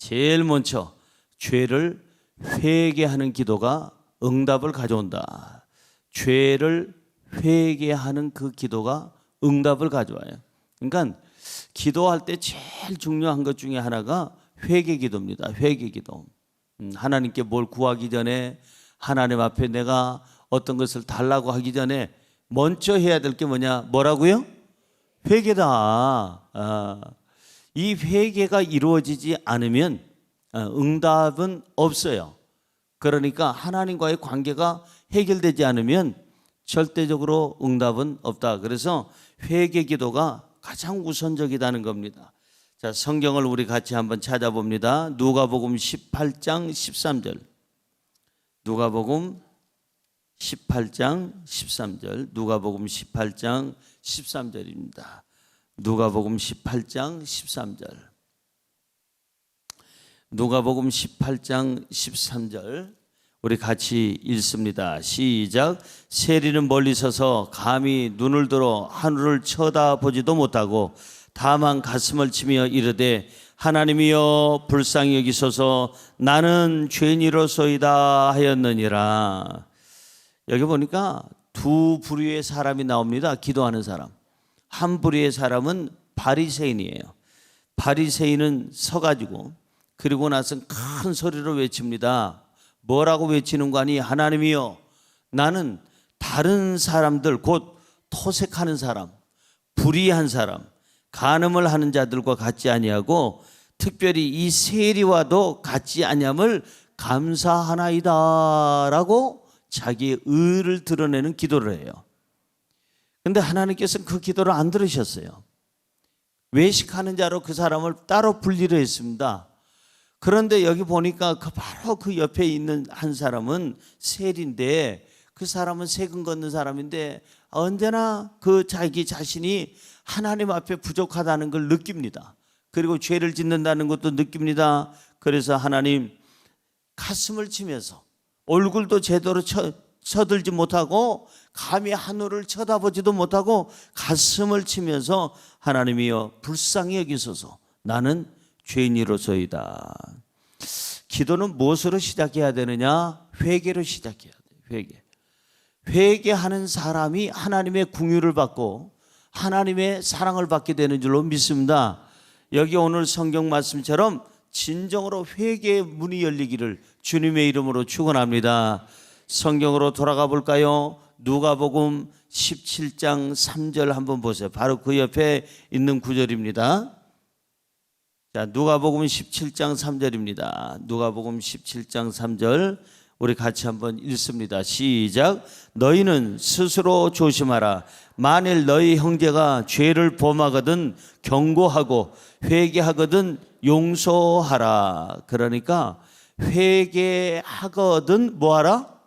제일 먼저 죄를 회개하는 기도가 응답을 가져온다. 죄를 회개하는 그 기도가 응답을 가져와요. 그러니까 기도할 때 제일 중요한 것 중에 하나가 회개 기도입니다. 회개 기도. 음, 하나님께 뭘 구하기 전에 하나님 앞에 내가 어떤 것을 달라고 하기 전에 먼저 해야 될 게 뭐냐? 뭐라고요? 회개다. 아, 이 회개가 이루어지지 않으면 어, 응답은 없어요. 그러니까 하나님과의 관계가 해결되지 않으면 절대적으로 응답은 없다. 그래서 회개 기도가 가장 우선적이다는 겁니다. 자, 성경을 우리 같이 한번 찾아봅니다. 누가복음 18장 13절. 누가복음 18장 13절. 누가복음 18장 13절입니다. 누가복음 18장 13절. 누가복음 18장 13절 우리 같이 읽습니다. 시작. 세리는 멀리 서서 감히 눈을 들어 하늘을 쳐다보지도 못하고 다만 가슴을 치며 이르되 하나님이여 불쌍히 여기소서 나는 죄인이로소이다 하였느니라. 여기 보니까 두 부류의 사람이 나옵니다. 기도하는 사람. 한 부류의 사람은 바리새인이에요. 바리새인은 서가지고 그리고 나서 큰 소리로 외칩니다. 뭐라고 외치는 거 아니? 하나님이여, 나는 다른 사람들 곧 토색하는 사람, 불의한 사람, 간음을 하는 자들과 같지 아니하고 특별히 이 세리와도 같지 아니함을 감사하나이다라고 자기의 의를 드러내는 기도를 해요. 근데 하나님께서는 그 기도를 안 들으셨어요. 외식하는 자로 그 사람을 따로 분리를 했습니다. 그런데 여기 보니까 그 바로 그 옆에 있는 한 사람은 셀인데 그 사람은 세금 걷는 사람인데 언제나 그 자기 자신이 하나님 앞에 부족하다는 걸 느낍니다. 그리고 죄를 짓는다는 것도 느낍니다. 그래서 하나님 가슴을 치면서 얼굴도 제대로 쳐, 쳐들지 못하고 감히 하늘을 쳐다보지도 못하고 가슴을 치면서 하나님이여 불쌍히 여기소서 나는 죄인이로서이다. 기도는 무엇으로 시작해야 되느냐? 회개로 시작해야 돼. 회개. 회개하는 사람이 하나님의 궁유를 받고 하나님의 사랑을 받게 되는 줄로 믿습니다. 여기 오늘 성경 말씀처럼 진정으로 회개의 문이 열리기를 주님의 이름으로 축원합니다. 성경으로 돌아가 볼까요? 누가복음 17장 3절 한번 보세요. 바로 그 옆에 있는 구절입니다. 자, 누가복음 17장 3절입니다. 누가복음 17장 3절 우리 같이 한번 읽습니다. 시작. 너희는 스스로 조심하라. 만일 너희 형제가 죄를 범하거든 경고하고 회개하거든 용서하라. 그러니까 회개하거든 뭐하라?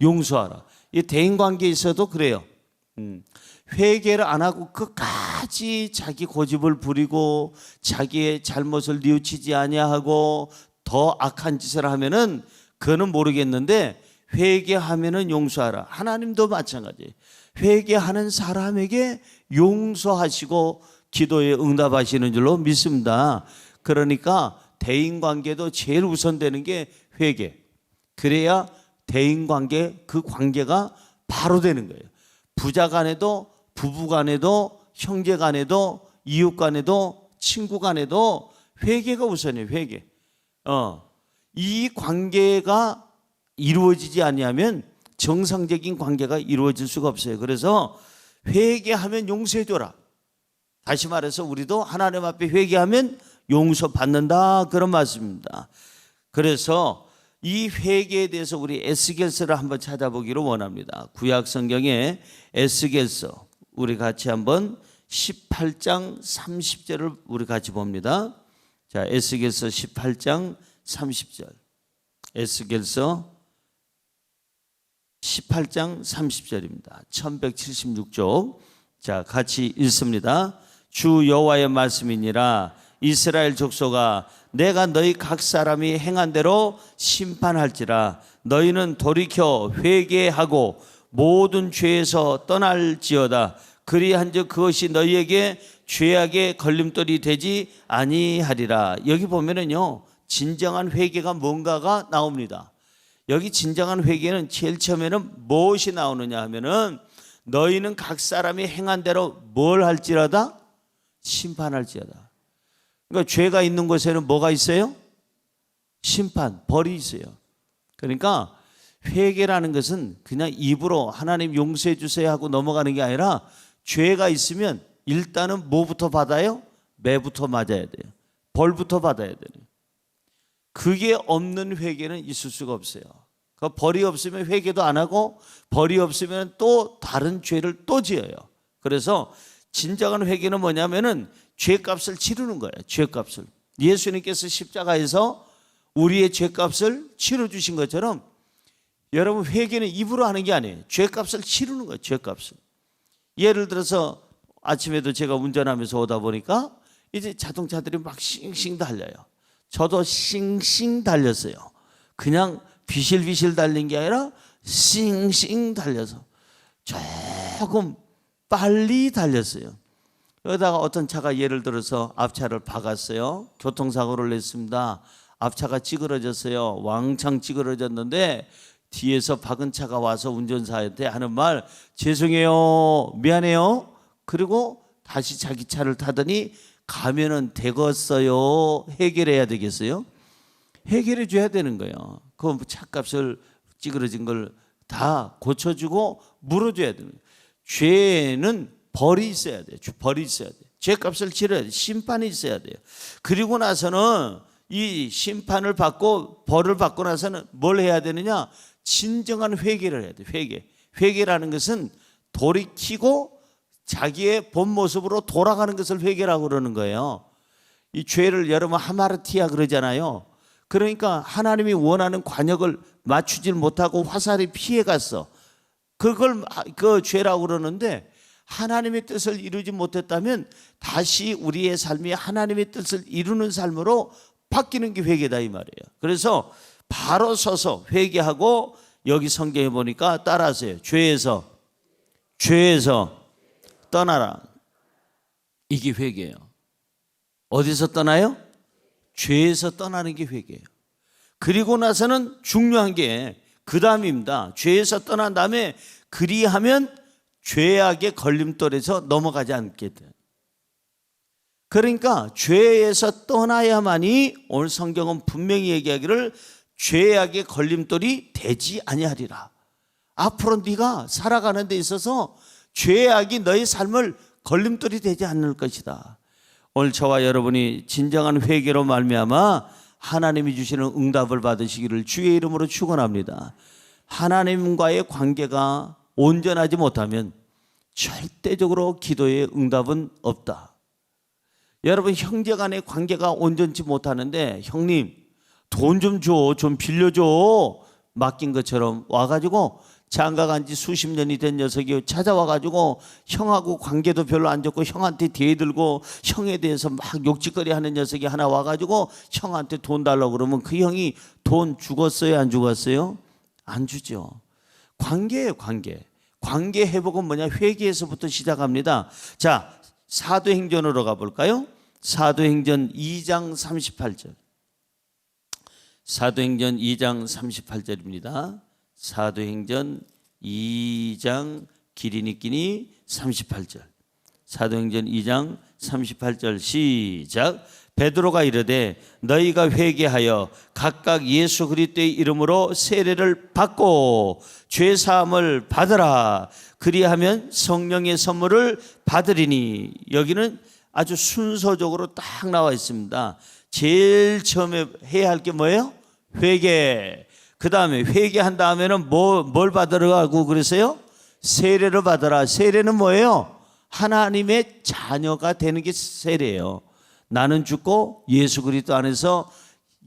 용서하라. 이 대인 관계에 있어도 그래요. 음. 회개를 안 하고 끝까지 자기 고집을 부리고 자기의 잘못을 뉘우치지 아니하고 더 악한 짓을 하면은 그는 모르겠는데 회개하면은 용서하라. 하나님도 마찬가지. 회개하는 사람에게 용서하시고 기도에 응답하시는 줄로 믿습니다. 그러니까 대인 관계도 제일 우선되는 게 회개. 그래야 대인 관계 그 관계가 바로 되는 거예요. 부자 간에도 부부 간에도 형제 간에도 이웃 간에도 친구 간에도 회개가 우선이에요. 회개. 어. 이 관계가 이루어지지 아니하면 정상적인 관계가 이루어질 수가 없어요. 그래서 회개하면 용서해 줘라. 다시 말해서 우리도 하나님 앞에 회개하면 용서 받는다 그런 말씀입니다. 그래서 이 회개에 대해서 우리 에스겔서를 한번 찾아보기를 원합니다. 구약 성경에 에스겔서 우리 같이 한번 18장 30절을 우리 같이 봅니다. 자, 에스겔서 18장 30절. 에스겔서 18장 30절입니다. 1176쪽. 자, 같이 읽습니다. 주 여호와의 말씀이니라 이스라엘 족속아 내가 너희 각 사람이 행한 대로 심판할지라 너희는 돌이켜 회개하고 모든 죄에서 떠날지어다 그리한즉 그것이 너희에게 죄악의 걸림돌이 되지 아니하리라 여기 보면은요 진정한 회개가 뭔가가 나옵니다. 여기 진정한 회개는 제일 처음에는 무엇이 나오느냐 하면은 너희는 각 사람이 행한 대로 뭘 할지라다 심판할지어다. 그러니까 죄가 있는 곳에는 뭐가 있어요? 심판, 벌이 있어요. 그러니까 회개라는 것은 그냥 입으로 하나님 용서해 주세요 하고 넘어가는 게 아니라 죄가 있으면 일단은 뭐부터 받아요? 매부터 맞아야 돼요. 벌부터 받아야 돼요. 그게 없는 회개는 있을 수가 없어요. 그 벌이 없으면 회개도 안 하고 벌이 없으면 또 다른 죄를 또 지어요. 그래서 진정한 회개는 뭐냐면은 죄값을 치르는 거예요. 죄값을. 예수님께서 십자가에서 우리의 죄값을 치러 주신 것처럼 여러분 회개는 입으로 하는 게 아니에요. 죄값을 치르는 거예요. 죄값을. 예를 들어서 아침에도 제가 운전하면서 오다 보니까 이제 자동차들이 막 싱싱 달려요. 저도 싱싱 달렸어요. 그냥 비실비실 달린 게 아니라 싱싱 달려서 조금 빨리 달렸어요. 그러다가 어떤 차가 예를 들어서 앞차를 박았어요. 교통사고를 냈습니다. 앞차가 찌그러졌어요. 왕창 찌그러졌는데 뒤에서 박은 차가 와서 운전사한테 하는 말 죄송해요. 미안해요. 그리고 다시 자기 차를 타더니 가면은 되겠어요. 해결해야 되겠어요. 해결해 줘야 되는 거예요. 그 차값을 찌그러진 걸 다 고쳐주고 물어줘야 되는 거예요. 죄는 벌이 있어야 돼요. 벌이 있어야 돼요. 죄값을 치러야 돼요. 심판이 있어야 돼요. 그리고 나서는 이 심판을 받고 벌을 받고 나서는 뭘 해야 되느냐? 진정한 회개를 해야 돼. 회개. 회개라는 것은 돌이키고 자기의 본 모습으로 돌아가는 것을 회개라고 그러는 거예요. 이 죄를 여러분 하마르티아 그러잖아요. 그러니까 하나님이 원하는 관역을 맞추질 못하고 화살이 피해 갔어. 그걸 그 죄라고 그러는데 하나님의 뜻을 이루지 못했다면 다시 우리의 삶이 하나님의 뜻을 이루는 삶으로 바뀌는 게 회개다 이 말이에요. 그래서 바로 서서 회개하고 여기 성경에 보니까 따라하세요. 죄에서 죄에서 떠나라. 이게 회개예요. 어디서 떠나요? 죄에서 떠나는 게 회개예요. 그리고 나서는 중요한 게 그 다음입니다. 죄에서 떠난 다음에 그리하면 죄악의 걸림돌에서 넘어가지 않게 돼. 그러니까 죄에서 떠나야만이 오늘 성경은 분명히 얘기하기를 죄악의 걸림돌이 되지 아니하리라. 앞으로 네가 살아가는 데 있어서 죄악이 너의 삶을 걸림돌이 되지 않을 것이다. 오늘 저와 여러분이 진정한 회개로 말미암아 하나님이 주시는 응답을 받으시기를 주의 이름으로 축원합니다. 하나님과의 관계가 온전하지 못하면 절대적으로 기도의 응답은 없다. 여러분 형제 간의 관계가 온전치 못하는데 형님 돈 좀 줘, 좀 빌려줘 맡긴 것처럼 와가지고 장가 간 지 수십 년이 된 녀석이 찾아와가지고 형하고 관계도 별로 안 좋고 형한테 대들고 형에 대해서 막 욕짓거리 하는 녀석이 하나 와가지고 형한테 돈 달라고 그러면 그 형이 돈 죽었어요 안 죽었어요? 안 주죠. 관계예요 관계. 관계 회복은 뭐냐 회개에서부터 시작합니다. 자 사도행전으로 가볼까요? 사도행전 2장 38절. 사도행전 2장 38절입니다. 사도행전 2장 길이니 끼니 38절. 사도행전 2장 38절 시작. 베드로가 이르되 너희가 회개하여 각각 예수 그리스도의 이름으로 세례를 받고 죄 사함을 받으라. 그리하면 성령의 선물을 받으리니 여기는 아주 순서적으로 딱 나와 있습니다. 제일 처음에 해야 할 게 뭐예요? 회개. 그 다음에 회개한 다음에는 뭐, 뭘 받으라고 그랬어요? 세례를 받으라. 세례는 뭐예요? 하나님의 자녀가 되는 게 세례예요. 나는 죽고 예수 그리스도 안에서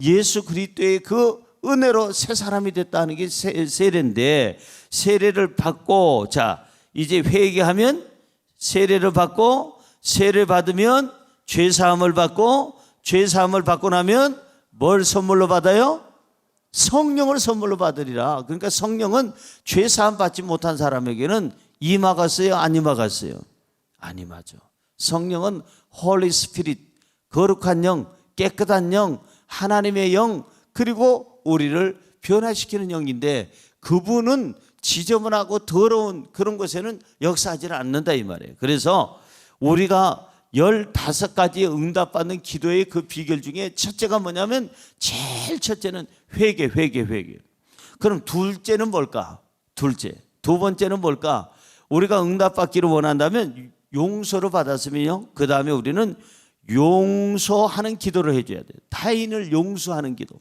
예수 그리스도의 그 은혜로 새 사람이 됐다는 게 세- 세례인데 세례를 받고 자 이제 회개하면 세례를 받고 세례 받으면 죄 사함을 받고 죄 사함을 받고 나면 뭘 선물로 받아요? 성령을 선물로 받으리라. 그러니까 성령은 죄 사함 받지 못한 사람에게는 임하갔어요, 안 임하갔어요? 안 임하죠. 성령은 홀리 스피릿 거룩한 영, 깨끗한 영, 하나님의 영 그리고 우리를 변화시키는 영인데 그분은 지저분하고 더러운 그런 것에는 역사하지는 않는다 이 말이에요. 그래서 우리가 15가지의 응답받는 기도의 그 비결 중에 첫째가 뭐냐면 제일 첫째는 회개, 회개, 회개. 그럼 둘째는 뭘까? 둘째. 두 번째는 뭘까? 우리가 응답받기를 원한다면 용서를 받았으면요. 그 다음에 우리는 용서하는 기도를 해줘야 돼요. 타인을 용서하는 기도.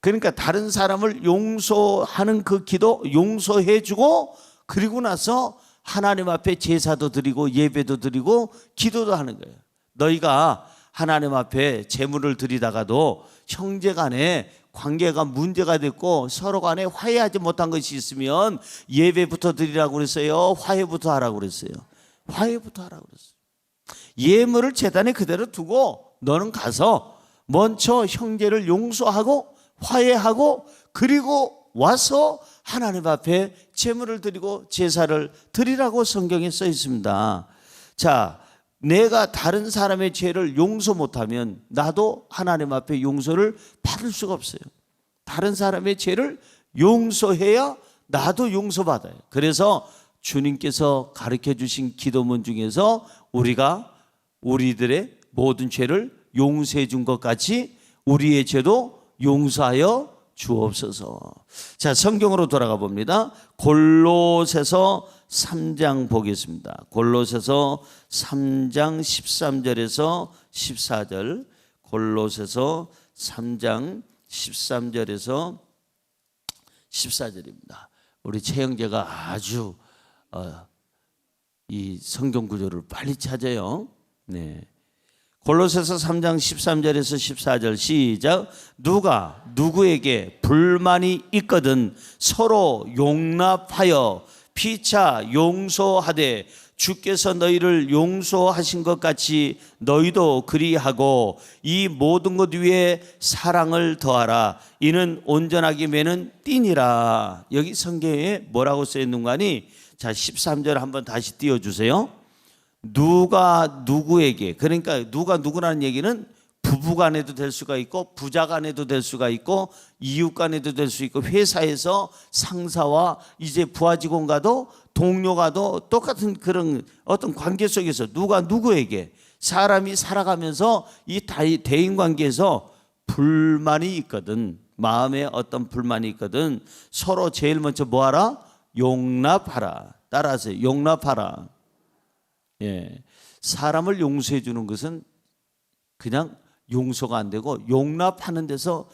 그러니까 다른 사람을 용서하는 그 기도 용서해주고 그리고 나서 하나님 앞에 제사도 드리고 예배도 드리고 기도도 하는 거예요. 너희가 하나님 앞에 제물을 드리다가도 형제 간에 관계가 문제가 됐고 서로 간에 화해하지 못한 것이 있으면 예배부터 드리라고 그랬어요. 화해부터 하라고 그랬어요. 화해부터 하라고 그랬어요. 예물을 재단에 그대로 두고 너는 가서 먼저 형제를 용서하고 화해하고 그리고 와서 하나님 앞에 제물을 드리고 제사를 드리라고 성경에 써 있습니다. 자, 내가 다른 사람의 죄를 용서 못하면 나도 하나님 앞에 용서를 받을 수가 없어요. 다른 사람의 죄를 용서해야 나도 용서받아요. 그래서 주님께서 가르쳐 주신 기도문 중에서 우리가 우리들의 모든 죄를 용서해 준 것 같이 우리의 죄도 용서하여 주옵소서. 자, 성경으로 돌아가 봅니다. 골로새서 3장 보겠습니다. 골로새서 3장 13절에서 14절. 골로새서 3장 13절에서 14절입니다. 우리 최영재가 아주 어, 이 성경 구조를 빨리 찾아요. 네. 골로새서 3장 13절에서 14절 시작 누가 누구에게 불만이 있거든 서로 용납하여 피차 용서하되 주께서 너희를 용서하신 것 같이 너희도 그리하고 이 모든 것 위에 사랑을 더하라 이는 온전하게 매는 띠니라 여기 성경에 뭐라고 써 있는 거니 자 13절 한번 다시 띄워 주세요. 누가 누구에게 그러니까 누가 누구라는 얘기는 부부 간에도 될 수가 있고 부자 간에도 될 수가 있고 이웃 간에도 될 수 있고 회사에서 상사와 이제 부하 직원과도 동료가도 똑같은 그런 어떤 관계 속에서 누가 누구에게 사람이 살아가면서 이 대인 관계에서 불만이 있거든. 마음에 어떤 불만이 있거든. 서로 제일 먼저 뭐하라 용납하라 따라서 용납하라 예. 사람을 용서해 주는 것은 그냥 용서가 안 되고 용납하는 데서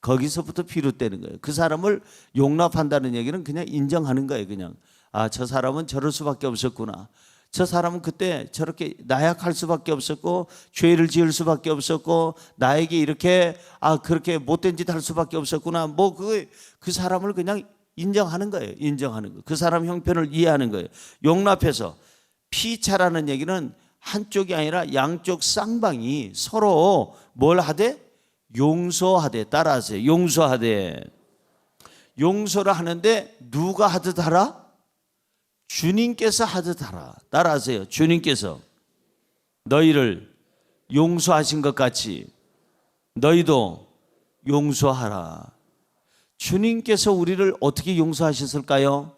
거기서부터 비롯되는 거예요. 그 사람을 용납한다는 얘기는 그냥 인정하는 거예요. 그냥 아, 저 사람은 저럴 수밖에 없었구나. 저 사람은 그때 저렇게 나약할 수밖에 없었고 죄를 지을 수밖에 없었고 나에게 이렇게 아 그렇게 못된 짓 할 수밖에 없었구나. 뭐 그 그 사람을 그냥 인정하는 거예요. 인정하는 거. 그 사람 형편을 이해하는 거예요. 용납해서 피차라는 얘기는 한쪽이 아니라 양쪽 쌍방이 서로 뭘 하되 용서하되 따라하세요. 용서하되 용서를 하는데 누가 하듯 하라? 주님께서 하듯 하라. 따라하세요. 주님께서 너희를 용서하신 것 같이 너희도 용서하라. 주님께서 우리를 어떻게 용서하셨을까요?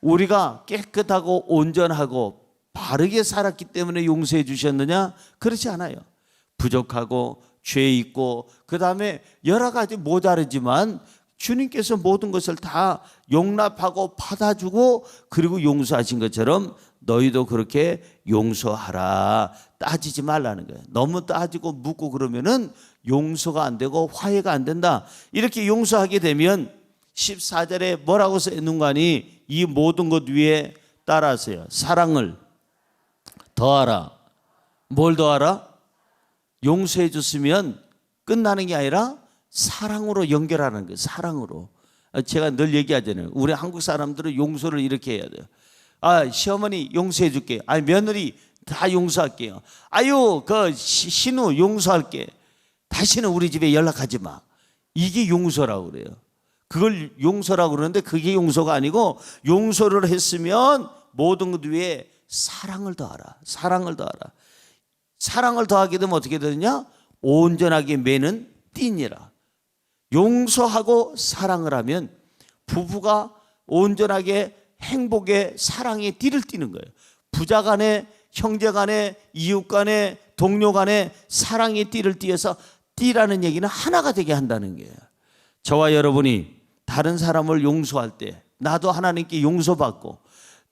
우리가 깨끗하고 온전하고 바르게 살았기 때문에 용서해 주셨느냐? 그렇지 않아요. 부족하고 죄 있고 그 다음에 여러 가지 모자르지만 주님께서 모든 것을 다 용납하고 받아주고 그리고 용서하신 것처럼 너희도 그렇게 용서하라 따지지 말라는 거예요. 너무 따지고 묻고 그러면은 용서가 안 되고 화해가 안 된다. 이렇게 용서하게 되면 14절에 뭐라고 써 있는 거 아니 이 모든 것 위에 따라서요. 사랑을 더하라. 뭘 더하라? 용서해 줬으면 끝나는 게 아니라 사랑으로 연결하는 거예요. 사랑으로. 제가 늘 얘기하잖아요. 우리 한국 사람들은 용서를 이렇게 해야 돼요. 아, 시어머니 용서해 줄게. 아, 며느리 다 용서할게요. 아유, 그 시- 신우 용서할게. 다시는 우리 집에 연락하지 마. 이게 용서라고 그래요. 그걸 용서라고 그러는데 그게 용서가 아니고 용서를 했으면 모든 것 위에 사랑을 더하라. 사랑을 더하라. 사랑을 더하게 되면 어떻게 되느냐? 온전하게 매는 띠니라. 용서하고 사랑을 하면 부부가 온전하게 행복의 사랑의 띠를 띠는 거예요. 부자 간에 형제 간에 이웃 간에 동료 간에 사랑의 띠를 띠어서 띠라는 얘기는 하나가 되게 한다는 거예요. 저와 여러분이 다른 사람을 용서할 때 나도 하나님께 용서받고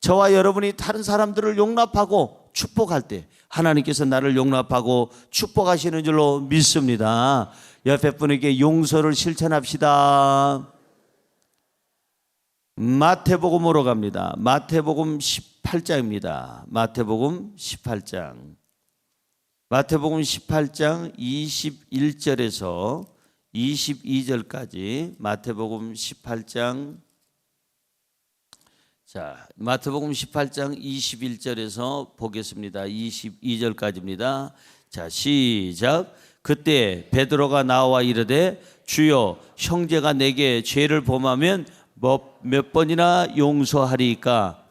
저와 여러분이 다른 사람들을 용납하고 축복할 때 하나님께서 나를 용납하고 축복하시는 줄로 믿습니다. 옆에 분에게 용서를 실천합시다. 마태복음으로 갑니다. 마태복음 18장입니다. 마태복음 18장. 마태복음 18장 21절에서 22절까지 마태복음 18장 자, 마태복음 18장 21절에서 보겠습니다. 22절까지입니다. 자, 시작. 그때 베드로가 나와 이르되 주여 형제가 내게 죄를 범하면 몇, 몇 번이나 용서하리까?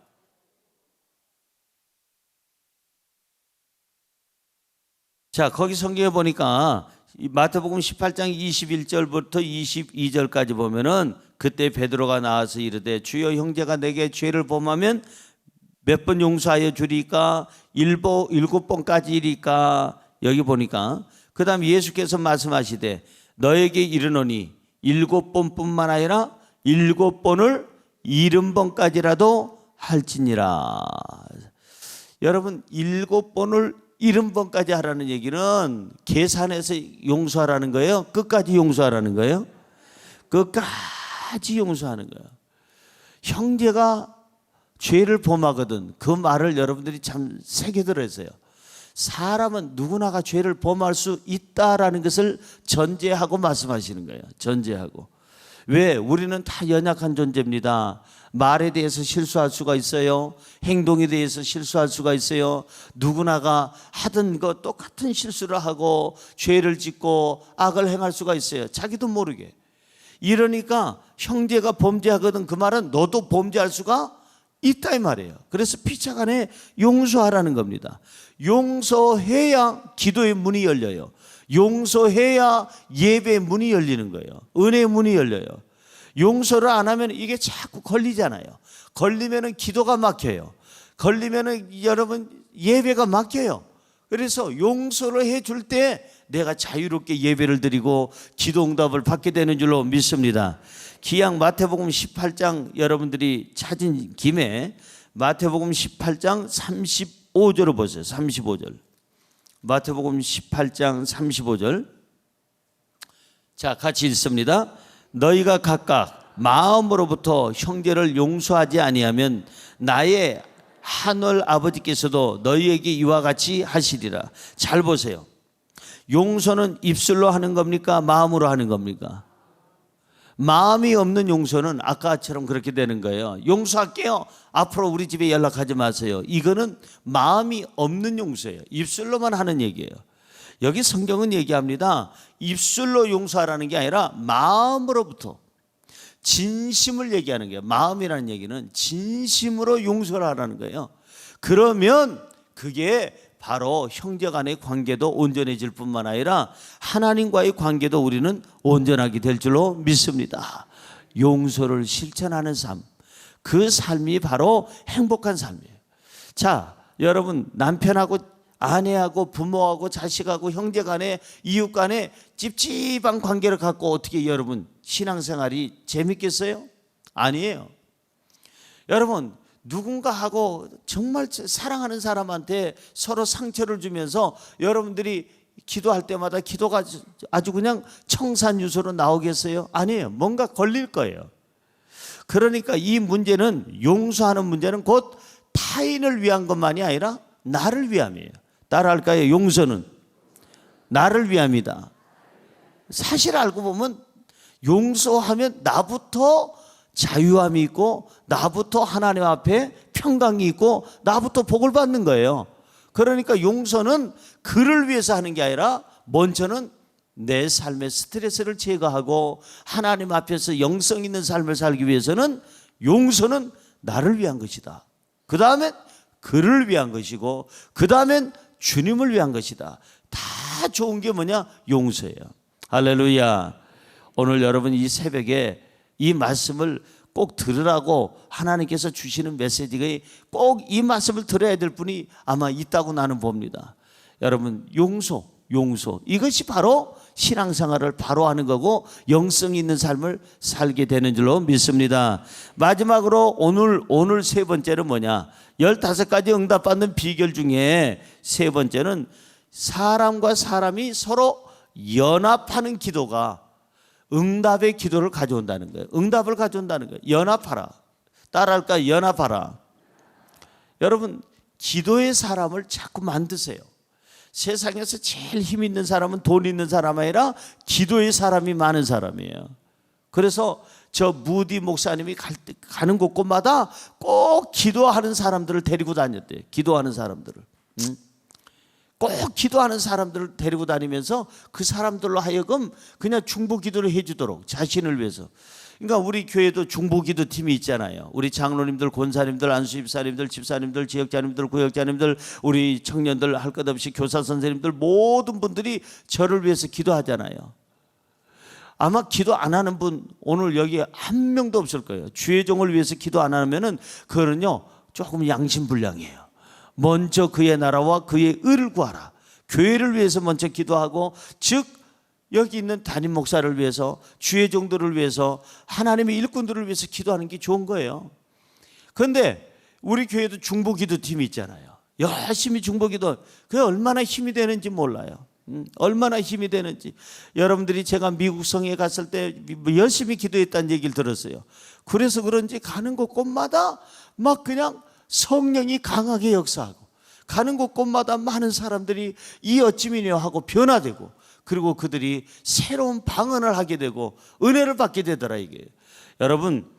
자, 거기 성경에 보니까 이 마태복음 18장 21절부터 22절까지 보면은 그때 베드로가 나와서 이르되 주여 형제가 내게 죄를 범하면 몇 번 용서하여 주리까 일보 일곱 번까지이리까 여기 보니까 그다음 예수께서 말씀하시되 너에게 이르노니 일곱 번뿐만 아니라 일곱 번을 일흔 번까지라도 할지니라. 여러분 일곱 번을 일흔 번까지 하라는 얘기는 계산해서 용서하라는 거예요. 끝까지 용서하라는 거예요. 끝까지 용서하는 거예요. 형제가 죄를 범하거든. 그 말을 여러분들이 참 새겨들어야 요 사람은 누구나가 죄를 범할 수 있다라는 것을 전제하고 말씀하시는 거예요. 전제하고. 왜? 우리는 다 연약한 존재입니다. 말에 대해서 실수할 수가 있어요. 행동에 대해서 실수할 수가 있어요. 누구나가 하던 것 똑같은 실수를 하고 죄를 짓고 악을 행할 수가 있어요. 자기도 모르게. 이러니까 형제가 범죄하거든 그 말은 너도 범죄할 수가 있다 이 말이에요. 그래서 피차간에 용서하라는 겁니다. 용서해야 기도의 문이 열려요. 용서해야 예배의 문이 열리는 거예요. 은혜의 문이 열려요. 용서를 안 하면 이게 자꾸 걸리잖아요. 걸리면은 기도가 막혀요. 걸리면은 여러분 예배가 막혀요. 그래서 용서를 해줄 때 내가 자유롭게 예배를 드리고 기도 응답을 받게 되는 줄로 믿습니다. 기양 마태복음 18장 여러분들이 찾은 김에 마태복음 18장 35절을 보세요. 35절. 마태복음 18장 35절. 자, 같이 읽습니다. 너희가 각각 마음으로부터 형제를 용서하지 아니하면 나의 하늘 아버지께서도 너희에게 이와 같이 하시리라. 잘 보세요. 용서는 입술로 하는 겁니까? 마음으로 하는 겁니까? 마음이 없는 용서는 아까처럼 그렇게 되는 거예요. 용서할게요. 앞으로 우리 집에 연락하지 마세요. 이거는 마음이 없는 용서예요. 입술로만 하는 얘기예요. 여기 성경은 얘기합니다. 입술로 용서하라는 게 아니라 마음으로부터 진심을 얘기하는 거예요. 마음이라는 얘기는 진심으로 용서를 하라는 거예요. 그러면 그게 바로 형제 간의 관계도 온전해질 뿐만 아니라 하나님과의 관계도 우리는 온전하게 될 줄로 믿습니다. 용서를 실천하는 삶. 그 삶이 바로 행복한 삶이에요. 자, 여러분 남편하고 아내하고 부모하고 자식하고 형제 간에 이웃 간에 찝찝한 관계를 갖고 어떻게 여러분 신앙생활이 재밌겠어요? 아니에요. 여러분 누군가 하고 정말 사랑하는 사람한테 서로 상처를 주면서 여러분들이 기도할 때마다 기도가 아주 그냥 청산유소로 나오겠어요? 아니에요. 뭔가 걸릴 거예요. 그러니까 이 문제는 용서하는 문제는 곧 타인을 위한 것만이 아니라 나를 위함이에요. 따라할까요? 용서는 나를 위함이다. 사실 알고 보면 용서하면 나부터 자유함이 있고 나부터 하나님 앞에 평강이 있고 나부터 복을 받는 거예요. 그러니까 용서는 그를 위해서 하는 게 아니라 먼저는 내 삶의 스트레스를 제거하고 하나님 앞에서 영성 있는 삶을 살기 위해서는 용서는 나를 위한 것이다. 그 다음엔 그를 위한 것이고 그 다음엔 주님을 위한 것이다. 다다 좋은 게 뭐냐? 용서예요. 할렐루야. 오늘 여러분 이 새벽에 이 말씀을 꼭 들으라고 하나님께서 주시는 메시지가 꼭 이 말씀을 들어야 될 분이 아마 있다고 나는 봅니다. 여러분 용서, 용서 이것이 바로 신앙생활을 바로 하는 거고 영성 있는 삶을 살게 되는 줄로 믿습니다. 마지막으로 오늘 오늘 세 번째는 뭐냐? 15가지 응답받는 비결 중에 세 번째는 사람과 사람이 서로 연합하는 기도가 응답의 기도를 가져온다는 거예요. 응답을 가져온다는 거예요. 연합하라. 따라할까? 연합하라. 여러분, 기도의 사람을 자꾸 만드세요. 세상에서 제일 힘 있는 사람은 돈 있는 사람 아니라 기도의 사람이 많은 사람이에요. 그래서 저 무디 목사님이 갈 때, 가는 곳곳마다 꼭 기도하는 사람들을 데리고 다녔대요. 기도하는 사람들을. 응? 꼭 기도하는 사람들을 데리고 다니면서 그 사람들로 하여금 그냥 중보 기도를 해주도록 자신을 위해서. 그러니까 우리 교회도 중보 기도 팀이 있잖아요. 우리 장로님들, 권사님들, 안수집사님들, 집사님들, 지역자님들, 구역자님들, 우리 청년들 할 것 없이 교사 선생님들 모든 분들이 저를 위해서 기도하잖아요. 아마 기도 안 하는 분 오늘 여기 한 명도 없을 거예요. 주의 종을 위해서 기도 안 하면은 그거는요 조금 양심불량이에요. 먼저 그의 나라와 그의 의를 구하라. 교회를 위해서 먼저 기도하고 즉 여기 있는 담임 목사를 위해서 주의 종들을 위해서 하나님의 일꾼들을 위해서 기도하는 게 좋은 거예요. 그런데 우리 교회도 중보 기도 팀이 있잖아요. 열심히 중보 기도 그게 얼마나 힘이 되는지 몰라요. 음, 얼마나 힘이 되는지 여러분들이 제가 미국 성에 갔을 때 열심히 기도했다는 얘기를 들었어요. 그래서 그런지 가는 곳곳마다 막 그냥 성령이 강하게 역사하고 가는 곳곳마다 많은 사람들이 이 어찌미냐 하고 변화되고 그리고 그들이 새로운 방언을 하게 되고 은혜를 받게 되더라 이게. 여러분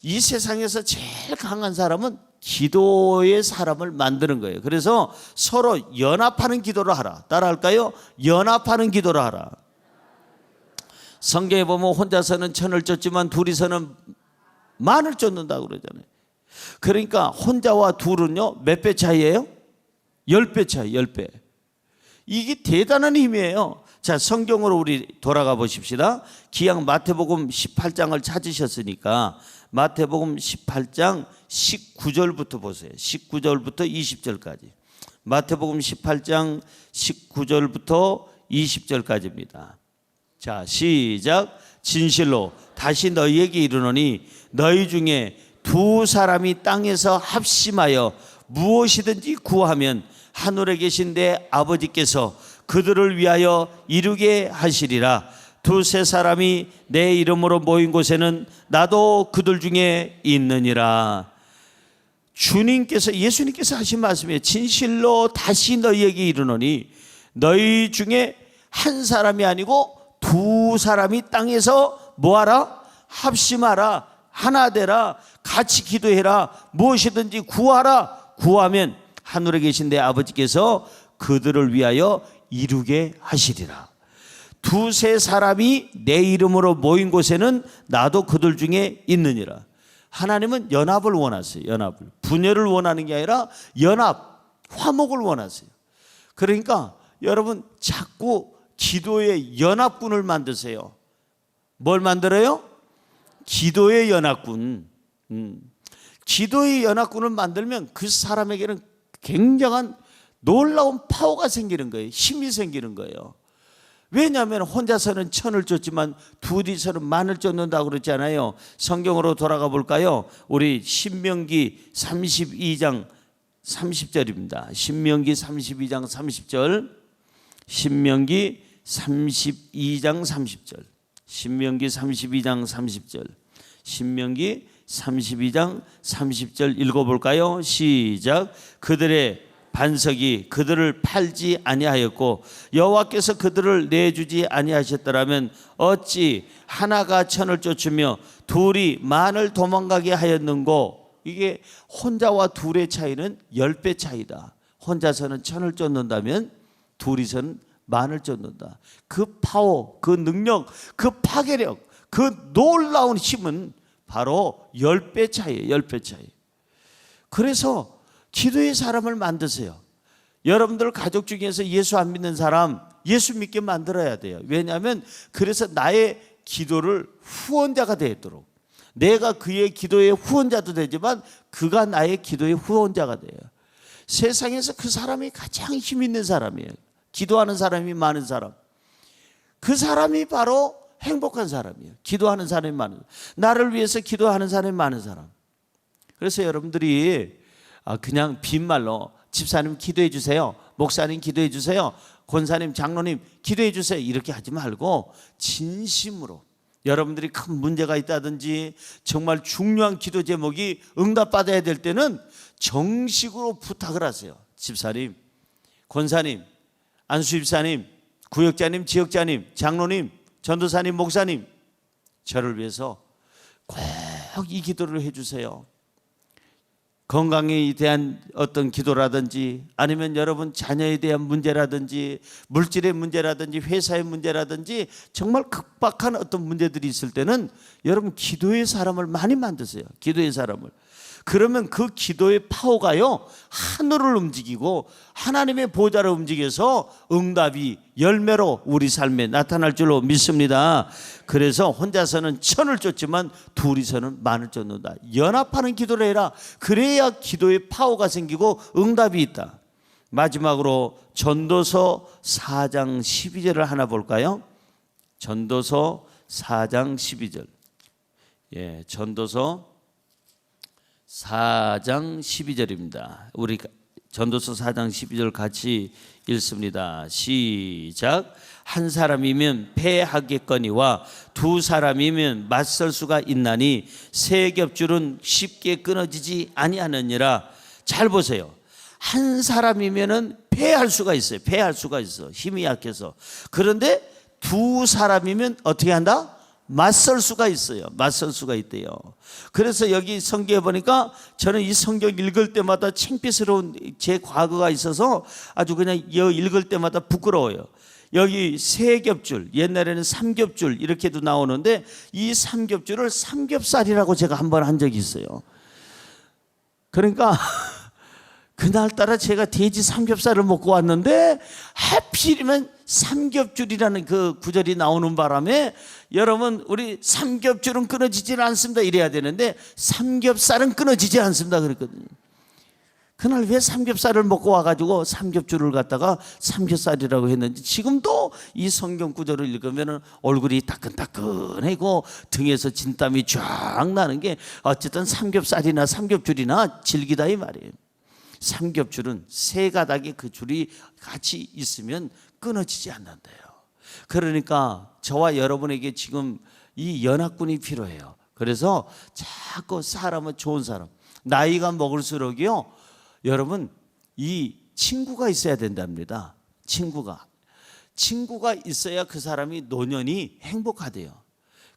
이 세상에서 제일 강한 사람은 기도의 사람을 만드는 거예요. 그래서 서로 연합하는 기도를 하라. 따라할까요? 연합하는 기도를 하라. 성경에 보면 혼자서는 천을 쫓지만 둘이서는 만을 쫓는다고 그러잖아요. 그러니까 혼자와 둘은요 몇 배 차이예요? 열배 차이, 열 배. 이게 대단한 힘이에요. 자, 성경으로 우리 돌아가 보십시다. 기왕 마태복음 18장을 찾으셨으니까 마태복음 18장 19절부터 보세요. 19절부터 20절까지. 마태복음 18장 19절부터 20절까지입니다. 자, 시작. 진실로 다시 너희에게 이르노니 너희 중에 두 사람이 땅에서 합심하여 무엇이든지 구하면 하늘에 계신 내 아버지께서 그들을 위하여 이루게 하시리라. 두세 사람이 내 이름으로 모인 곳에는 나도 그들 중에 있느니라. 주님께서 예수님께서 하신 말씀이에요. 진실로 다시 너희에게 이르노니 너희 중에 한 사람이 아니고 두 사람이 땅에서 뭐하라? 합심하라. 하나 되라. 같이 기도해라. 무엇이든지 구하라. 구하면 하늘에 계신 내 아버지께서 그들을 위하여 이루게 하시리라. 두세 사람이 내 이름으로 모인 곳에는 나도 그들 중에 있느니라. 하나님은 연합을 원하세요. 연합을. 분열을 원하는 게 아니라 연합, 화목을 원하세요. 그러니까 여러분 자꾸 기도의 연합군을 만드세요. 뭘 만들어요? 기도의 연합군. 음. 기도의 연합군을 만들면 그 사람에게는 굉장한 놀라운 파워가 생기는 거예요. 힘이 생기는 거예요. 왜냐하면 혼자서는 천을 쫓지만 둘이서는 만을 쫓는다고 그랬잖아요. 성경으로 돌아가 볼까요? 우리 신명기 32장 30절입니다. 신명기 32장 30절. 신명기 32장 30절. 신명기 32장 30절. 신명기 32장 30절 읽어볼까요? 시작. 그들의 반석이 그들을 팔지 아니하였고 여호와께서 그들을 내주지 아니하셨더라면 어찌 하나가 천을 쫓으며 둘이 만을 도망가게 하였는고 이게 혼자와 둘의 차이는 열 배 차이다. 혼자서는 천을 쫓는다면 둘이서는 만을 쫓는다. 그 파워, 그 능력, 그 파괴력, 그 놀라운 힘은 바로 열 배 차이예요. 열배 차이. 그래서 기도의 사람을 만드세요. 여러분들 가족 중에서 예수 안 믿는 사람 예수 믿게 만들어야 돼요. 왜냐하면 그래서 나의 기도를 후원자가 되도록 내가 그의 기도의 후원자도 되지만 그가 나의 기도의 후원자가 돼요. 세상에서 그 사람이 가장 힘 있는 사람이에요. 기도하는 사람이 많은 사람. 그 사람이 바로 행복한 사람이에요. 기도하는 사람이 많은 나를 위해서 기도하는 사람이 많은 사람. 그래서 여러분들이 아, 그냥 빈말로 집사님 기도해 주세요. 목사님 기도해 주세요. 권사님, 장로님 기도해 주세요. 이렇게 하지 말고 진심으로 여러분들이 큰 문제가 있다든지 정말 중요한 기도 제목이 응답받아야 될 때는 정식으로 부탁을 하세요. 집사님, 권사님, 안수집사님, 구역자님, 지역자님, 장로님, 전도사님, 목사님 저를 위해서 꼭 이 기도를 해주세요. 건강에 대한 어떤 기도라든지 아니면 여러분 자녀에 대한 문제라든지 물질의 문제라든지 회사의 문제라든지 정말 급박한 어떤 문제들이 있을 때는 여러분 기도의 사람을 많이 만드세요. 기도의 사람을. 그러면 그 기도의 파워가요 하늘을 움직이고 하나님의 보좌를 움직여서 응답이 열매로 우리 삶에 나타날 줄로 믿습니다. 그래서 혼자서는 천을 쫓지만 둘이서는 만을 쫓는다. 연합하는 기도를 해라. 그래야 기도의 파워가 생기고 응답이 있다. 마지막으로 전도서 4장 12절을 하나 볼까요? 전도서 4장 12절. 예, 전도서 4장 12절입니다. 우리 전도서 4장 12절 같이 읽습니다. 시작. 한 사람이면 패하겠거니와 두 사람이면 맞설 수가 있나니 세 겹줄은 쉽게 끊어지지 아니하느니라. 잘 보세요. 한 사람이면은 패할 수가 있어요. 패할 수가 있어. 힘이 약해서. 그런데 두 사람이면 어떻게 한다? 맞설 수가 있어요. 맞설 수가 있대요. 그래서 여기 성경에 보니까 저는 이 성경 읽을 때마다 창피스러운 제 과거가 있어서 아주 그냥 여 읽을 때마다 부끄러워요. 여기 세 겹줄, 옛날에는 삼겹줄 이렇게도 나오는데 이 삼겹줄을 삼겹살이라고 제가 한 번한 적이 있어요. 그러니까 그날따라 제가 돼지 삼겹살을 먹고 왔는데 하필이면 삼겹줄이라는 그 구절이 나오는 바람에 여러분 우리 삼겹줄은 끊어지질 않습니다 이래야 되는데 삼겹살은 끊어지지 않습니다 그랬거든요. 그날 왜 삼겹살을 먹고 와가지고 삼겹줄을 갖다가 삼겹살이라고 했는지 지금도 이 성경 구절을 읽으면 얼굴이 따끈따끈하고 등에서 진땀이 쫙 나는 게 어쨌든 삼겹살이나 삼겹줄이나 질기다 이 말이에요. 삼겹줄은 세 가닥의 그 줄이 같이 있으면 끊어지지 않는다요. 그러니까 저와 여러분에게 지금 이 연합군이 필요해요. 그래서 자꾸 사람은 좋은 사람, 나이가 먹을수록요, 여러분 이 친구가 있어야 된답니다. 친구가 친구가 있어야 그 사람이 노년이 행복하대요.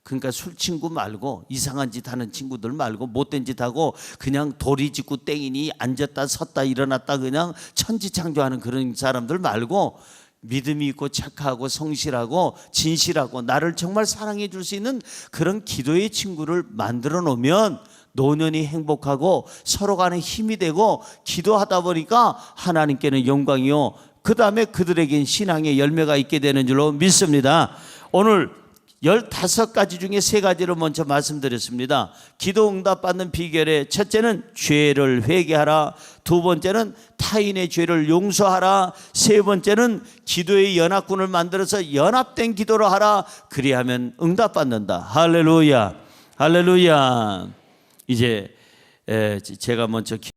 그러니까 술 친구 말고 이상한 짓 하는 친구들 말고 못된 짓 하고 그냥 도리 짓고 땡이니 앉았다 섰다 일어났다 그냥 천지창조하는 그런 사람들 말고 믿음이 있고 착하고 성실하고 진실하고 나를 정말 사랑해 줄 수 있는 그런 기도의 친구를 만들어 놓으면 노년이 행복하고 서로 간에 힘이 되고 기도하다 보니까 하나님께는 영광이요. 그 다음에 그들에겐 신앙의 열매가 있게 되는 줄로 믿습니다. 오늘 15가지 중에 세 가지를 먼저 말씀드렸습니다. 기도 응답 받는 비결의 첫째는 죄를 회개하라. 두 번째는 타인의 죄를 용서하라. 세 번째는 기도의 연합군을 만들어서 연합된 기도를 하라. 그리하면 응답 받는다. 할렐루야. 할렐루야. 이제 에, 제가 먼저